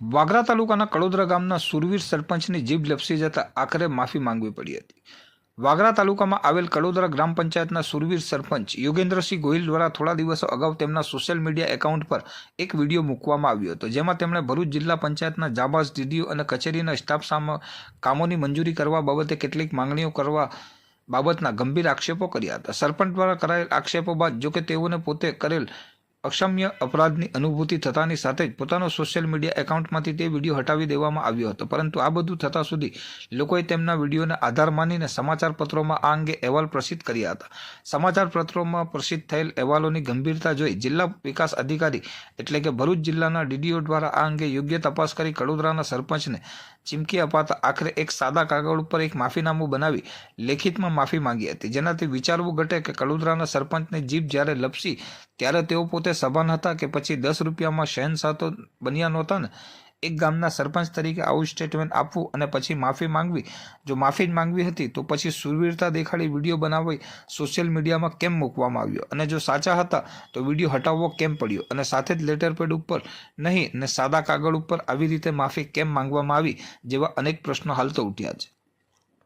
વાગરા તાલુકાના કડોદરા ગામના સુરવીર સરપંચની જીભ લપસી જતા આખરે માફી માંગવી પડી હતી. વાગરા તાલુકામાં આવેલ કડોદરા ગ્રામ પંચાયતના સુરવીર સરપંચ યોગેન્દ્રસિંહ ગોહિલ દ્વારા થોડા દિવસો અગાઉ તેમના સોશિયલ મીડિયા એકાઉન્ટ પર એક વીડિયો મૂકવામાં આવ્યો હતો, જેમાં તેમણે ભરૂચ જિલ્લા પંચાયતના જાબાઝ દીદીઓ અને કચેરીના સ્ટાફ સામે કામોની મંજૂરી કરવા બાબતે કેટલીક માંગણીઓ કરવા બાબતના ગંભીર આક્ષેપો કર્યા હતા. સરપંચ દ્વારા કરાયેલ આક્ષેપો બાદ જોકે તેઓને પોતે કરેલ અક્ષમ્ય અપરાધની અનુભૂતિ થતાની સાથે જ પોતાનો સોશિયલ મીડિયા એકાઉન્ટમાંથી તે વીડિયો હટાવી દેવામાં આવ્યો હતો. પરંતુ આ બધું થતાં સુધી લોકોએ તેમના વિડીયોને આધાર માનીને સમાચારપત્રોમાં આ અંગે અહેવાલ પ્રસિદ્ધ કર્યા હતા. સમાચાર પત્રોમાં પ્રસિદ્ધ થયેલ અહેવાલોની ગંભીરતા જોઈ જિલ્લા વિકાસ અધિકારી એટલે કે ભરૂચ જિલ્લાના ડીડીઓ દ્વારા આ અંગે યોગ્ય તપાસ કરી કડોદરાના સરપંચને ચીમકી અપાતા આખરે એક સાદા કાગળ ઉપર એક માફીનામું બનાવી લેખિતમાં માફી માંગી હતી. જેનાથી વિચારવું ઘટે કે કડોદરાના સરપંચની જીભ જ્યારે લપસી, ત્યારે તેઓ પોતે સભાન હતા કે પછી દસ રૂપિયામાં શહેનશાહ તો બન્યા નહોતા ને? એક ગામના સરપંચ તરીકે આવું સ્ટેટમેન્ટ આપવું અને પછી માફી માંગવી. જો માફી જ માંગવી હતી, તો પછી સુરવીરતા દેખાડી વીડિયો બનાવી સોશિયલ મીડિયામાં કેમ મૂકવામાં આવ્યો? અને જો સાચા હતા, તો વીડિયો હટાવવો કેમ પડ્યો? અને સાથે જ લેટર પેડ ઉપર નહીં, ને સાદા કાગળ ઉપર આવી રીતે માફી કેમ માંગવામાં આવી, જેવા અનેક પ્રશ્નો હાલ તો ઉઠ્યા છે.